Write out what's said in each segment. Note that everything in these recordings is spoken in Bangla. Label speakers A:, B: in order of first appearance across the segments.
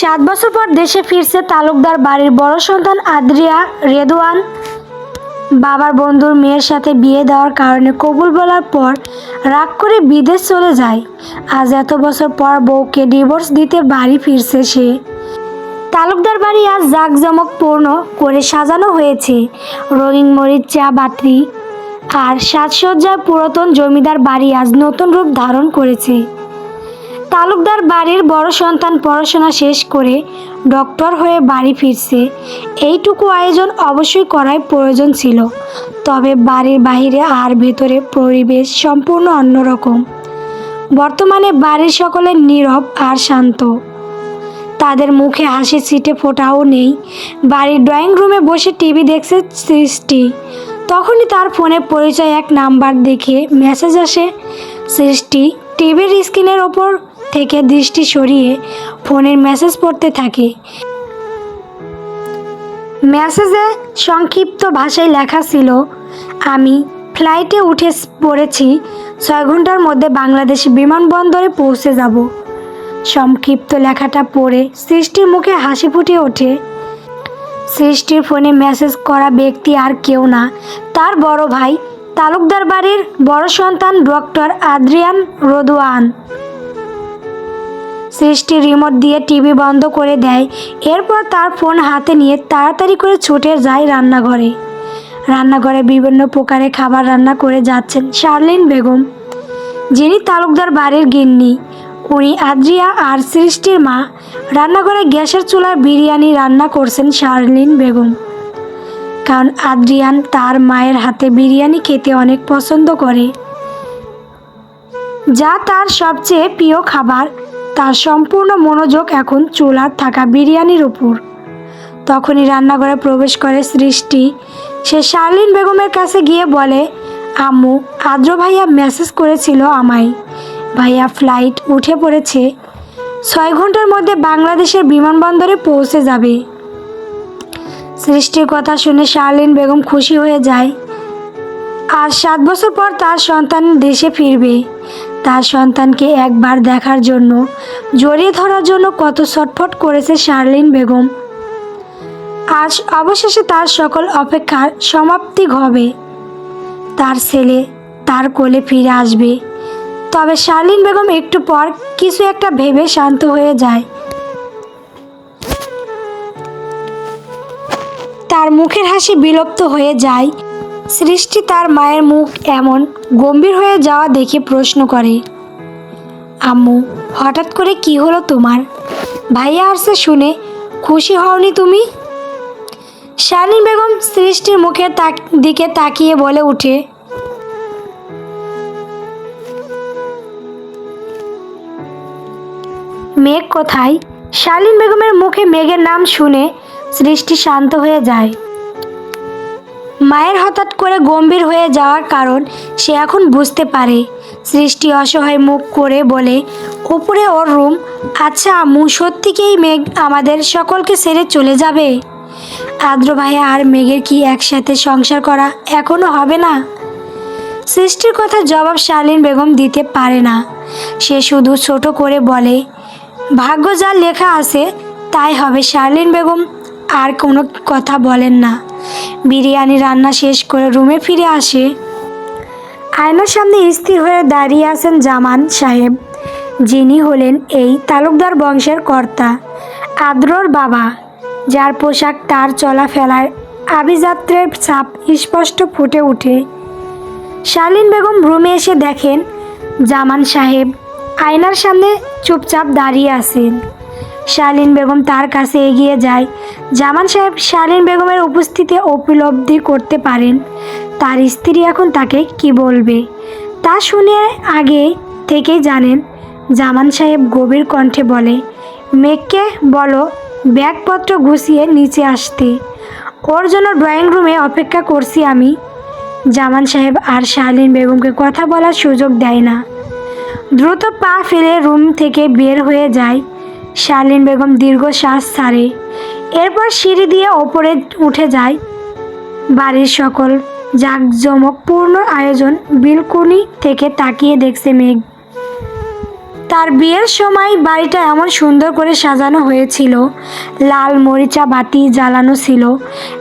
A: সাত বছর পর দেশে ফিরছে তালুকদার বাড়ির বড় সন্তান আদ্রিয়া রেদওয়ান। বাবার বন্ধুর মেয়ের সাথে বিয়ে দেওয়ার কারণে কবুল বলার পর রাগ করে বিদেশ চলে যায়। আজ এত বছর পর বউকে ডিভোর্স দিতে বাড়ি ফিরছে সে। তালুকদার বাড়ি আজ জাঁকজমকপূর্ণ করে সাজানো হয়েছে। রঙিন মরিচ, চা বাতি আর সাজসজ্জার পুরাতন জমিদার বাড়ি আজ নতুন রূপ ধারণ করেছে। তালুকদার বাড়ির বড় সন্তান পড়াশোনা শেষ করে ডক্টর হয়ে বাড়ি ফিরছে। এইটুকু আয়োজন অবশ্যই করাই প্রয়োজন ছিল। তবে বাড়ির বাইরে আর ভেতরে পরিবেশ সম্পূর্ণ অন্যরকম। বর্তমানে বাড়ির সকলে নীরব আর শান্ত। তাদের মুখে হাসি সিটে ফোটাও নেই। বাড়ির ড্রয়িং রুমে বসে টিভি দেখছে সৃষ্টি। তখনই তার ফোনে পরিচয় এক নাম্বার দেখে মেসেজ আসে, সৃষ্টি, টিভির স্ক্রিনের ওপর থেকে দৃষ্টি সরিয়ে ফোনের মেসেজ পড়তে থাকে। মেসেজে সংক্ষিপ্ত ভাষায় লেখা ছিল, আমি ফ্লাইটে উঠে পড়েছি, ছয় ঘণ্টার মধ্যে বাংলাদেশ বিমানবন্দরে পৌঁছে যাব। সংক্ষিপ্ত লেখাটা পড়ে সৃষ্টির মুখে হাসি ফুটে ওঠে। সৃষ্টির ফোনে মেসেজ করা ব্যক্তি আর কেউ না, তার বড় ভাই, তালুকদার বাড়ির বড় সন্তান ডক্টর আদ্রিয়ান রোদওয়ান। সৃষ্টি রিমোট দিয়ে টিভি বন্ধ করে দেয়। এরপর তার ফোন হাতে নিয়ে তাড়াতাড়ি করে ছুটে যায় রান্নাঘরে। রান্নাঘরে বিভিন্ন প্রকারের খাবার রান্না করে যাচ্ছেন শার্লিন বেগম, যিনি তালুকদার বাড়ির গিন্নি। উনি আদ্রিয়া আর সৃষ্টির মা। রান্নাঘরে গ্যাসের চুলায় বিরিয়ানি রান্না করছেন শার্লিন বেগম। কারণ আদ্রিয়ান তার মায়ের হাতে বিরিয়ানি খেতে অনেক পছন্দ করে। যা তার সবচেয়ে প্রিয় খাবার। তার সম্পূর্ণ মনোযোগ এখন চুলার থাকা বিরিয়ানির উপর। তখনই রান্নাঘরে প্রবেশ করে সৃষ্টি। সে শার্লিন বেগমের কাছে গিয়ে বলে, আম্মু, আদ্র ভাইয়া মেসেজ করেছিল আমায়। ভাইয়া ফ্লাইট উঠে পড়েছে। ছয় ঘণ্টার মধ্যে বাংলাদেশের বিমানবন্দরে পৌঁছে যাবে। সৃষ্টির কথা শুনে শার্লিন বেগম খুশি হয়ে যায়। আর সাত বছর পর তার সন্তান দেশে ফিরবে। তার সন্তানকে একবার দেখার জন্য, জড়িয়ে ধরার জন্য কত ছটফট করেছে শার্লিন বেগম। আজ অবশেষে তার সকল অপেক্ষার সমাপ্তি হবে তার ছেলে তার কোলে ফিরে আসবে। তবে শার্লিন বেগম একটু পর কিছু একটা ভেবে শান্ত হয়ে যায়। তার মুখের হাসি বিলুপ্ত হয়ে যায়। সৃষ্টি তার মায়ের মুখ এমন গম্ভীর হয়ে যাওয়া দেখে প্রশ্ন করে, আম্মু, হঠাৎ করে কি হলো তোমার? ভাইয়া আসছে শুনে খুশি হওনি তুমি? শালিন বেগম সৃষ্টির মুখের দিকে তাকিয়ে বলে উঠে মেঘ কোথায়? শালিন বেগমের মুখে মেঘের নাম শুনে সৃষ্টি শান্ত হয়ে যায়। মায়ের হঠাৎ করে গম্ভীর হয়ে যাওয়ার কারণ সে এখন বুঝতে পারে। সৃষ্টি অসহায় মুখ করে বলে উপরে ওর রুম। আচ্ছা আম্মু সত্যিকেই মেঘ আমাদের সকলকে ছেড়ে চলে যাবে? আদ্র ভাইয়া আর মেঘের কি একসাথে সংসার করা এখনও হবে না? সৃষ্টির কথা জবাব শালীন বেগম দিতে পারে না। সে শুধু ছোট করে বলে, ভাগ্য যা লেখা আছে, তাই হবে শার্লিন বেগম। আর কোনো কথা বলেন না। বিরিয়ানি রান্না শেষ করে রুমে ফিরে আসে। আয়নার সামনে স্থির হয়ে দাঁড়িয়ে আছেন জামান সাহেব, যিনি হলেন এই তালুকদার বংশের কর্তা, আদ্রর বাবা, যার পোশাক তার চলাফেলার আভিযাত্রের ছাপ স্পষ্ট ফুটে ওঠে। শালিন বেগম রুমে এসে দেখেন জামান সাহেব আয়নার সামনে চুপচাপ দাঁড়িয়ে আছেন। শালীন বেগম তার কাছে এগিয়ে যায়। জামান সাহেব শালীন বেগমের উপস্থিতি উপলব্ধি করতে পারেন। তার স্ত্রী এখন তাকে কি বলবে? তা শুনে আগে থেকেই জানেন, জামান সাহেব গভীর কণ্ঠে বলে মেঘকে বলো, ব্যাগপত্র গুছিয়ে নিচে আসতে। ওর জন্য ড্রয়িং রুমে অপেক্ষা করছি আমি। জামান সাহেব আর শালীন বেগমকে কথা বলার সুযোগ দেয় না। দ্রুত পা ফেলে রুম থেকে বের হয়ে যায়। শালীন বেগম দীর্ঘশ্বাস ছাড়ে। এরপর সিঁড়ি দিয়ে ওপরে উঠে যায় বাড়ির সকল। জাঁকজমকপূর্ণ আয়োজন বিলকুনি থেকে তাকিয়ে দেখছে মেঘ। তার বিয়ের সময় বাড়িটা এমন সুন্দর করে সাজানো হয়েছিল। লাল মরিচা বাতি জ্বালানো ছিল।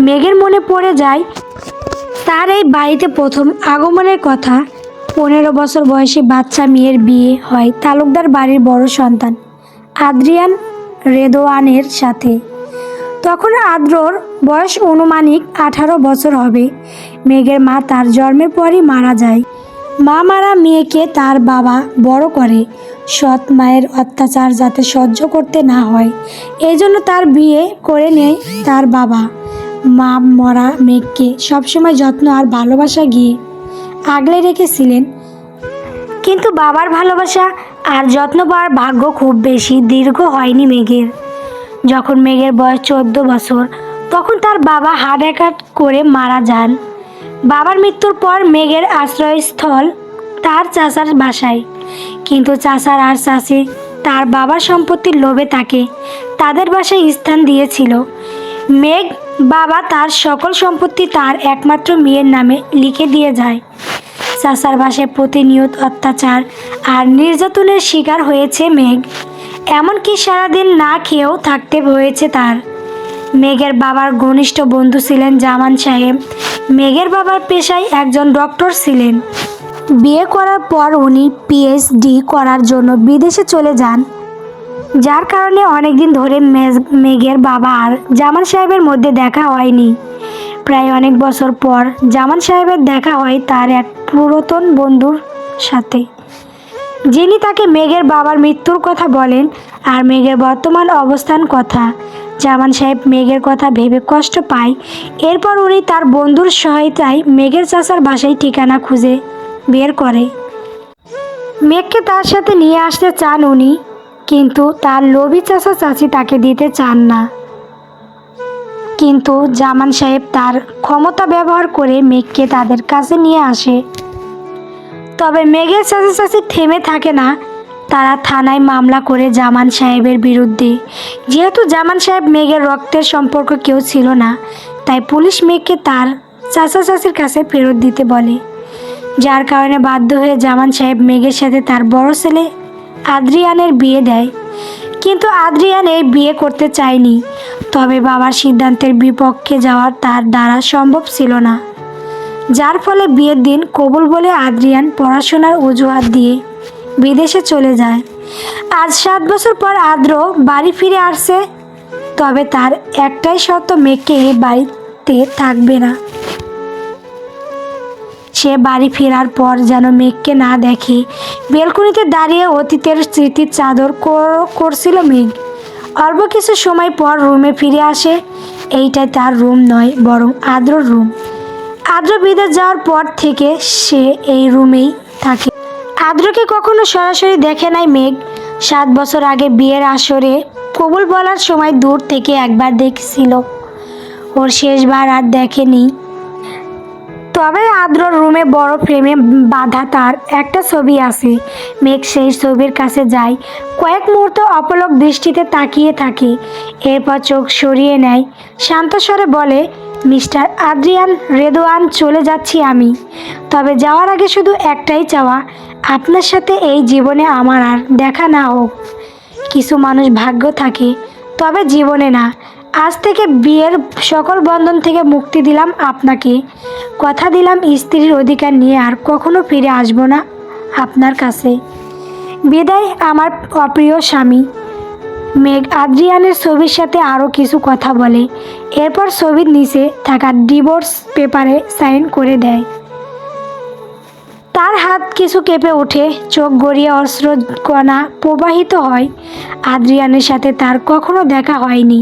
A: মেঘের মনে পড়ে যায়, তার এই বাড়িতে প্রথম আগমনের কথা। পনেরো বছর বয়সী বাচ্চা মেয়ের বিয়ে হয়, তালুকদার বাড়ির বড় সন্তান। আদ্রিয়ান রেদোয়ানের সাথে। তখন আদ্রর বয়স অনুমানিক আঠারো বছর হবে। মেঘের মা তার জন্মের পরই মারা যায়। মা মারা মেয়েকে তার বাবা বড় করে। সৎ মায়ের অত্যাচার যাতে সহ্য করতে না হয় এই জন্য তার বিয়ে করে নেয় তার বাবা। মা মরা মেঘকে সবসময় যত্ন আর ভালোবাসা গিয়ে আগলে রেখেছিলেন। কিন্তু বাবার ভালোবাসা আর যত্ন পাওয়ার ভাগ্য খুব বেশি, দীর্ঘ হয়নি মেঘের। যখন মেঘের বয়স চোদ্দ বছর, তখন তার বাবা হার্ট অ্যাটাক করে মারা যান। বাবার মৃত্যুর পর মেঘের আশ্রয়স্থল তার চাচার বাসায়। কিন্তু চাচার আর চাষি তার বাবার সম্পত্তির লোভে তাকে তাদের বাসায় স্থান দিয়েছিল। মেঘ বাবা তার সকল সম্পত্তি তার একমাত্র মেয়ের নামে লিখে দিয়ে যায়। চাচার বাসায় প্রতিনিয়ত অত্যাচার আর নির্যাতনের শিকার হয়েছে মেঘ। এমনকি সারাদিন না খেয়েও থাকতে হয়েছে তার। মেঘের বাবার ঘনিষ্ঠ বন্ধু ছিলেন জামান সাহেব। মেঘের বাবার পেশায় একজন ডক্টর ছিলেন। বিয়ে করার পর উনি পিএইচডি করার জন্য বিদেশে চলে যান। যার কারণে অনেকদিন ধরে মেঘের বাবা আর জামান সাহেবের মধ্যে দেখা হয়নি। প্রায় অনেক বছর পর জামান সাহেবের দেখা হয় তার এক পুরাতন বন্ধুর সাথে। যিনি তাকে মেঘের বাবার মৃত্যুর কথা বলেন আর মেঘের বর্তমান অবস্থান কথা। জামান সাহেব মেঘের কথা ভেবে কষ্ট পায়। এরপর উনি তার বন্ধুর সহায়তায় মেঘের চাচার বাসায় ঠিকানা খুঁজে বের করে। মেঘকে তার সাথে নিয়ে আসতে চান উনি, কিন্তু তার লোভী চাচা চাচি তাকে দিতে চান না। কিন্তু জামান সাহেব তার ক্ষমতা ব্যবহার করে মেঘকে তাদের কাছে নিয়ে আসে। তবে মেঘের চাচা চাচি থেমে থাকে না। তারা থানায় মামলা করে জামান সাহেবের বিরুদ্ধে। যেহেতু জামান সাহেব মেঘের রক্তের সম্পর্ক কেউ ছিল না, তাই পুলিশ মেঘকে তার চাচা চাচির কাছে ফেরত দিতে বলে। যার কারণে বাধ্য হয়ে জামান সাহেব মেঘের সাথে তার বড় ছেলে আদ্রিয়ানের বিয়ে দেয়। কিন্তু আদ্রিয়ান এই বিয়ে করতে চায়নি। তবে বাবার সিদ্ধান্তের বিপক্ষে যাওয়ার তার দ্বারা সম্ভব ছিল না। যার ফলে বিয়ের দিন কবুল বলে আদ্রিয়ান পড়াশোনার অজুহাত দিয়ে বিদেশে চলে যায়। আজ সাত বছর পর আদ্র বাড়ি ফিরে আসছে, তবে তার একটাই শর্ত মেয়েকে বাড়িতে থাকবে না। সে বাড়ি ফেরার পর যেন মেঘকে না দেখে, বেলকুনিতে দাঁড়িয়ে অতীতের স্মৃতির চাদর করছিল মেঘ। অল্প কিছু সময় পর রুমে ফিরে আসে। এইটাই তার রুম নয়, বরং আদ্রর রুম। আদ্র বিদেশ যাওয়ার পর থেকে সে এই রুমেই থাকে। আদ্রকে কখনো সরাসরি দেখে নাই মেঘ। সাত বছর আগে বিয়ের আসরে কবুল বলার সময় দূর থেকে একবার দেখছিল। ওর শেষবার আর দেখেনি। তবে আদ্রর রুমে বড় ফ্রেমে বাঁধা তার। একটা ছবি আছে। মেঘ সেই ছবির কাছে যায়। কয়েক মুহূর্ত অপলক দৃষ্টিতে তাকিয়ে থাকে। এরপর চোখ সরিয়ে নেয়। শান্ত স্বরে বলে, মিস্টার আদ্রিয়ান, রেদোয়ান, চলে যাচ্ছি আমি। তবে যাওয়ার আগে শুধু একটাই চাওয়া, আপনার সাথে এই জীবনে আমার আর দেখা না হোক। কিছু মানুষ ভাগ্য থাকে, তবে জীবনে না। আজ থেকে বিয়ের সকল বন্ধন থেকে মুক্তি দিলাম আপনাকে। কথা দিলাম স্ত্রীর অধিকার নিয়ে আর কখনো ফিরে আসব না আপনার কাছে। বিদায় আমার অপ্রিয় স্বামী। মেঘ আদ্রিয়ানের ছবির সাথে আরও কিছু কথা বলে। এরপর ছবির নিচে থাকা ডিভোর্স পেপারে সাইন করে দেয়। তার হাত কিছু কেঁপে ওঠে, চোখ গড়িয়ে অস্ত্র কণা প্রবাহিত হয়। আদ্রিয়ানের সাথে তার কখনো দেখা হয়নি।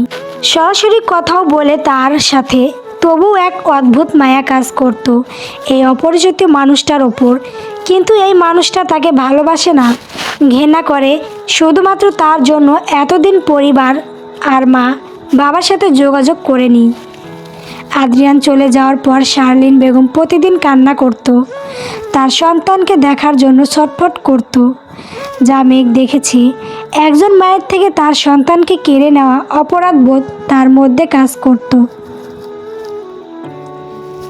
A: সরাসরি কথাও বলে তার সাথে। তবু এক অদ্ভুত মায়া কাজ করত এই অপরিচিত মানুষটার ওপর। কিন্তু এই মানুষটা তাকে ভালোবাসে না ঘৃণা করে। শুধুমাত্র তার জন্য এতদিন পরিবার আর মা বাবার সাথে যোগাযোগ করেনি। আদ্রিয়ান চলে যাওয়ার পর শার্লিন বেগম প্রতিদিন কান্না করত। তার সন্তানকে দেখার জন্য ছটফট করত। যা মেঘ দেখেছি একজন মায়ের থেকে তার সন্তানকে কেড়ে নেওয়া অপরাধ বোধ তার মধ্যে কাজ করত।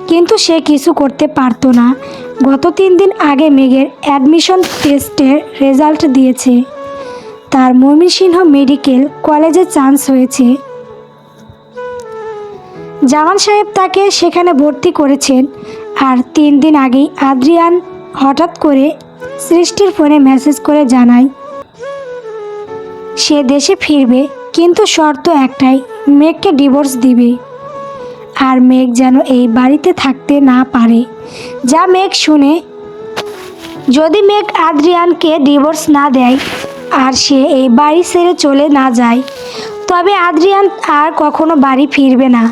A: কিন্তু সে কিছু করতে পারতো না। গত তিন দিন আগে মেঘের অ্যাডমিশন টেস্টের রেজাল্ট দিয়েছে। তার ময়মনসিংহ মেডিকেল কলেজে চান্স হয়েছে। জামান সাহেব তাকে সেখানে ভর্তি করেছেন আর তিন দিন আগেই আদ্রিয়ান হঠাৎ করে সৃষ্টির ফোনে মেসেজ করে জানায় সে দেশে ফিরবে, কিন্তু শর্ত একটাই, মেঘকে ডিভোর্স দিবে। আর মেঘ যেন এই বাড়িতে থাকতে না পারে। যা মেঘ শুনে, যদি মেঘ আদ্রিয়ানকে ডিভোর্স না দেয়, আর সে এই বাড়ি ছেড়ে চলে না যায়, তবে আদ্রিয়ান আর কখনো বাড়ি ফিরবে না।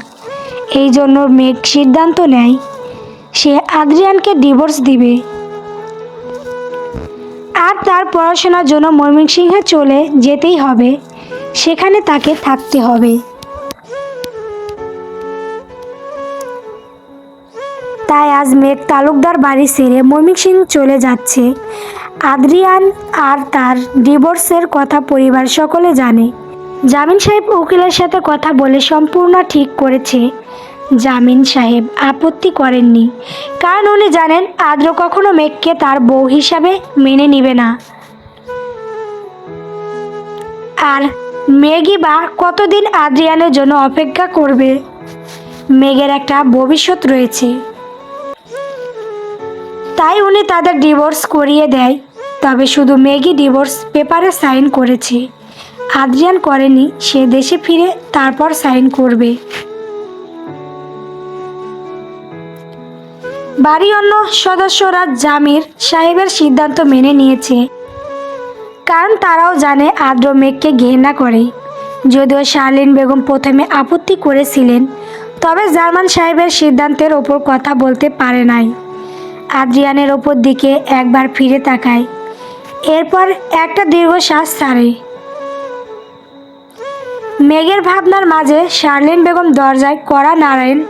A: এই জন্য মেঘ সিদ্ধান্ত নেয়, সে আদ্রিয়ানকে ডিভোর্স দিবে। আর তার পড়াশোনার জন্য ময়মনসিংহে চলে যেতেই হবে। সেখানে তাকে থাকতে হবে। তাই আজ মেঘ তালুকদার বাড়ি ছেড়ে ময়মনসিংহ চলে যাচ্ছে। আদ্রিয়ান আর তার ডিভোর্সের কথা পরিবার সকলে জানে। জামিন সাহেব উকিলের সাথে কথা বলে সম্পূর্ণ ঠিক করেছে। জামিন সাহেব আপত্তি করেননি। কারণ উনি জানেন, আদ্র কখনো মেঘকে তার বউ হিসাবে মেনে নিবে না। আর মেঘই বা কতদিন আদ্রিয়ানের জন্য অপেক্ষা করবে? মেঘের একটা ভবিষ্যৎ রয়েছে। তাই উনি তাদের ডিভোর্স করিয়ে দেয়। তবে শুধু মেগি ডিভোর্স পেপারে সাইন করেছে। আদ্রিয়ান করেনি, সে দেশে ফিরে তারপর সাইন করবে। বাড়ি অন্য সদস্যরা জামির সাহেবের সিদ্ধান্ত মেনে নিয়েছে। কারণ তারাও জানে আদ্র মেঘকে ঘেন্না করে। যদিও শার্লিন বেগম প্রথমে আপত্তি করেছিলেন, তবে জার্মান সাহেবের সিদ্ধান্তের ওপর কথা বলতে পারে নাই। আদ্রিয়ানের ওপর দিকে একবার ফিরে তাকায়। এরপর একটা দীর্ঘশ্বাস ছাড়ে। মেঘের ভাবনার মাঝে শার্লিন বেগম দরজায় কড়া নারায়ণ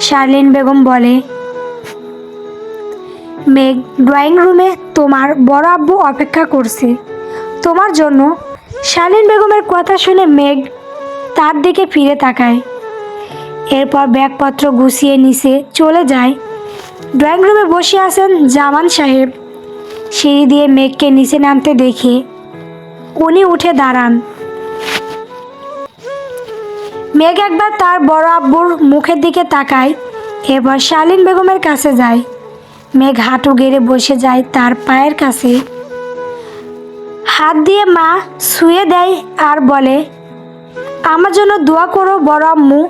A: শার্লিন বেগম বলে মেঘ ড্রয়িং রুমে তোমার বড় আব্বু অপেক্ষা করছে। তোমার জন্য শালীন বেগমের কথা শুনে মেঘ তার দিকে ফিরে তাকায়। এরপর ব্যাগপত্র গুছিয়ে নিচে চলে যায়। ড্রয়িং রুমে বসে আছেন জামান সাহেব। সিঁড়ি দিয়ে মেঘকে নিচে নামতে দেখে উনি উঠে দাঁড়ান। মেঘ একবার তার বড় আব্বুর মুখের দিকে তাকায়, এরপর শালীন বেগমের কাছে যায়। মেঘ হাঁটু গেড়ে বসে যায় তার পায়ের কাছে। হাত দিয়ে মা শুয়ে দেয় আর বলে, আমার জন্য দোয়া করো বড় আম্মু।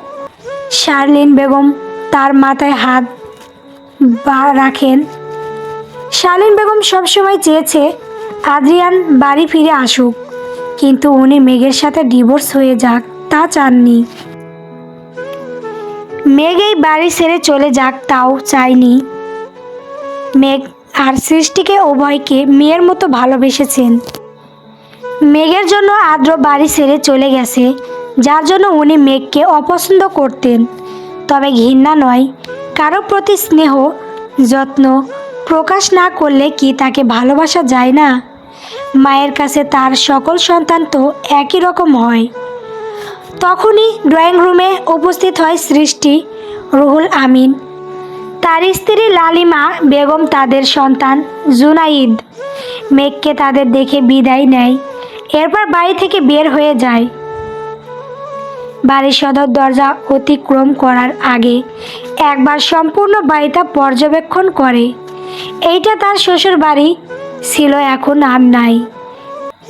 A: শার্লিন বেগম তার মাথায় হাত বা রাখেন। শালীন বেগম সবসময় চেয়েছে আদ্রিয়ান বাড়ি ফিরে আসুক, কিন্তু উনি মেঘের সাথে ডিভোর্স হয়ে যাক তা চাননি। মেঘ এই বাড়ি ছেড়ে চলে যাক তাও চায়নি। মেঘ আর সৃষ্টিকে উভয়কে মেয়ের মতো ভালোবেসেছেন। মেঘের জন্য আদ্র বাড়ি ছেড়ে চলে গেছে, যার জন্য উনি মেঘকে অপছন্দ করতেন। তবে ঘৃণা নয়, কারও প্রতি স্নেহ, যত্ন প্রকাশ না করলে কি তাকে ভালোবাসা যায় না? মায়ের কাছে তার সকল সন্তান তো একই রকম হয়। তখনই ড্রয়িং রুমে উপস্থিত হয় সৃষ্টি, রুহুল আমিন। তার স্ত্রী লালিমা বেগম তাদের সন্তান জুনাইদ। মেঘকে তাদের দেখে বিদায় নেয়। এরপর বাড়ি থেকে বের হয়ে যায়। বাড়ির সদর দরজা অতিক্রম করার আগে একবার সম্পূর্ণ বাড়িটা পর্যবেক্ষণ করে। এইটা তার শ্বশুর বাড়ি ছিল, এখন আর নাই।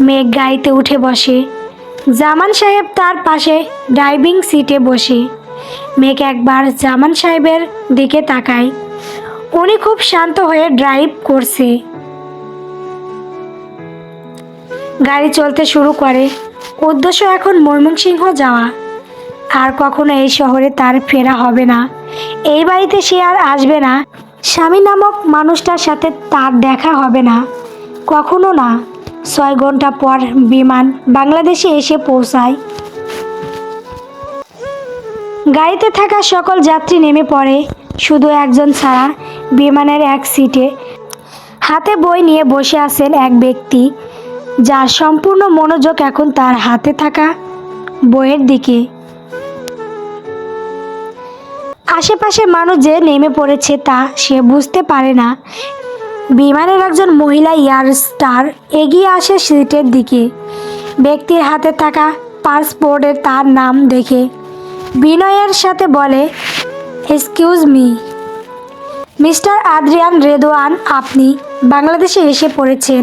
A: মেঘ গাড়িতে উঠে বসে। জামান সাহেব তার পাশে ড্রাইভিং সিটে বসে। মেঘ একবার জামান সাহেবের দিকে তাকায় উনি খুব শান্ত হয়ে ড্রাইভ করছে। গাড়ি চলতে শুরু করে। উদ্দেশ্য এখন ময়মনসিংহ যাওয়া। আর কখনো এই শহরে তার ফেরা হবে না। এই বাড়িতে সে আর আসবে না। স্বামী নামক মানুষটার সাথে তার দেখা হবে না। কখনো না। ছয় ঘণ্টা পর বিমান বাংলাদেশে এসে পৌঁছায়। গাড়িতে থাকা সকল যাত্রী নেমে পড়ে, শুধু একজন ছাড়া, বিমানের এক সিটে হাতে বই নিয়ে বসে আছেন এক ব্যক্তি, যার সম্পূর্ণ মনোযোগ এখন তার হাতে থাকা বইয়ের দিকে। আশেপাশে মানুষ যে নেমে পড়েছে তা সে বুঝতে পারে না। বিমানের একজন মহিলা এয়ার স্টার এগিয়ে আসে সিটের দিকে। ব্যক্তির হাতে থাকা পাসপোর্টে তার নাম দেখে বিনয়ের সাথে বলে excuse me mister Adrian Redwan আপনি বাংলাদেশে এসে পড়েছেন।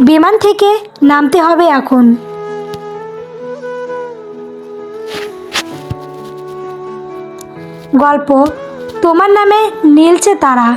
A: বিমান থেকে নামতে হবে এখন। গল্প, তোমার নামে নীলছে তারা।